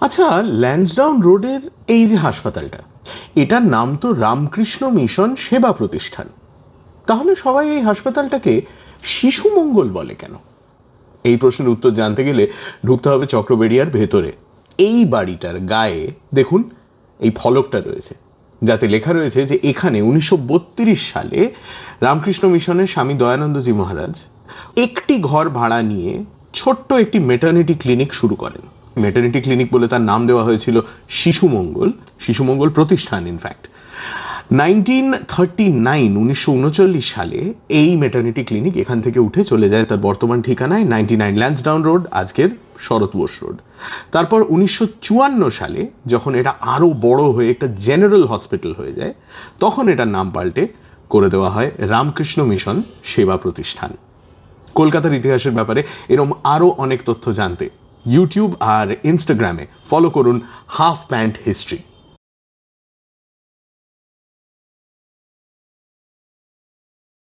আচ্ছা ল্যান্সডাউন রোডের এই যে হাসপাতালটা, এটার নাম তো রামকৃষ্ণ মিশন সেবা প্রতিষ্ঠান। তাহলে সবাই এই হাসপাতালটাকে শিশু মঙ্গল বলে কেন? এই প্রশ্নের উত্তর জানতে গেলে ঢুকতে হবে চক্রবেড়িয়ার ভেতরে। এই বাড়িটার গায়ে, দেখুন, এই ফলকটা রয়েছে, যাতে লেখা রয়েছে যে এখানে উনিশশো বত্রিশ সালে রামকৃষ্ণ মিশনের স্বামী দয়ানন্দজি মহারাজ একটি ঘর ভাড়া নিয়ে ছোট্ট একটি মেটার্নিটি ক্লিনিক শুরু করেন। মেটার্নিটি ক্লিনিক বলে তার নাম দেওয়া হয়েছিল শিশুমঙ্গল শিশুমঙ্গল প্রতিষ্ঠান ইনফ্যাক্ট নাইনটিন থার্টি নাইন উনিশশো উনচল্লিশ সালে এই মেটার্নিটি ক্লিনিক এখান থেকে উঠে চলে যায় তার বর্তমান ঠিকানায় নাইনটি নাইন ল্যান্সডাউন রোড আজকের শরৎ বোস রোড তারপর উনিশশো চুয়ান্ন সালে যখন এটা আরও বড় হয়ে একটা জেনারেল হসপিটাল হয়ে যায়, তখন এটার নাম পাল্টে করে দেওয়া হয় রামকৃষ্ণ মিশন সেবা প্রতিষ্ঠান। কলকাতার ইতিহাসের ব্যাপারে এরম আরও অনেক তথ্য জানতে ইউটিউব আর ইনস্টাগ্রামে ফলো করুন হাফ প্যান্ট হিস্ট্রি